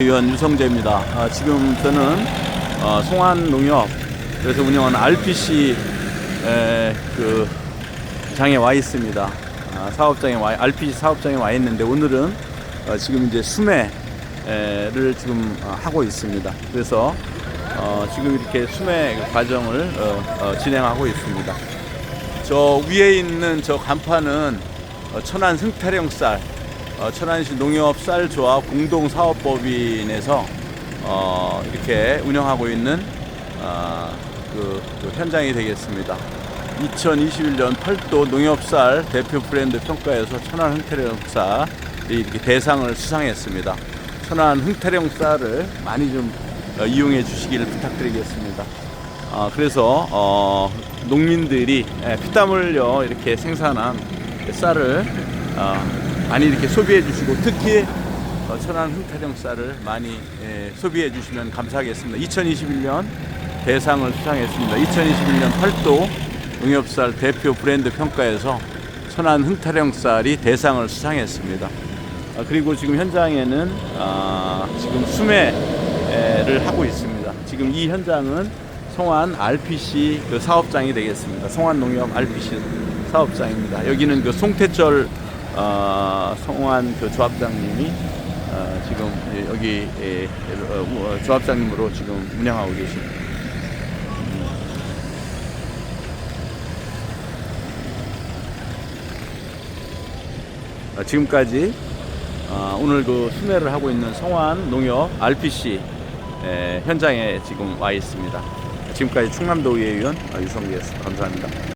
위원 유성재입니다. 아, 지금 저는 어, 송환농협 그래서 운영하는 RPC 에, 그 장에 와 있습니다. 아, 사업장에 와 RPC 사업장에 와 있는데 오늘은 어, 지금 이제 수매를 지금 어, 하고 있습니다. 그래서 어, 지금 이렇게 수매 과정을 어, 어, 진행하고 있습니다. 저 위에 있는 저 간판은 어, 천안 승타령 쌀, 어, 천안시 농협 쌀조합 공동사업법인에서 어, 이렇게 운영하고 있는 어, 그, 그 현장이 되겠습니다. 2021년 팔도 농협쌀 대표 브랜드 평가에서 천안 흥태령 쌀이 이렇게 대상을 수상했습니다. 천안 흥태령 쌀을 많이 좀 어, 이용해 주시기를 부탁드리겠습니다. 아, 그래서 어, 농민들이 예, 피땀 흘려 이렇게 생산한 쌀을 어, 많이 이렇게 소비해 주시고 특히 어, 천안 흥타령 쌀을 많이 예, 소비해 주시면 감사하겠습니다. 2021년 대상을 수상했습니다. 2021년 팔도 농협쌀 대표 브랜드 평가에서 천안 흥타령 쌀이 대상을 수상했습니다. 아, 그리고 지금 현장에는 아, 지금 수매를 하고 있습니다. 지금 이 현장은 송환 RPC 그 사업장이 되겠습니다. 송환 농협 RPC 사업장입니다. 여기는 그 송태철 어, 송환 그 조합장님이 어, 지금 예, 여기 예, 어, 어, 조합장님으로 지금 운영하고 계십니다. 어, 지금까지 어, 오늘 그 수매를 하고 있는 성환 농협 RPC 에, 현장에 지금 와 있습니다. 지금까지 충남도의회 의원 어, 유성기였습니다. 감사합니다.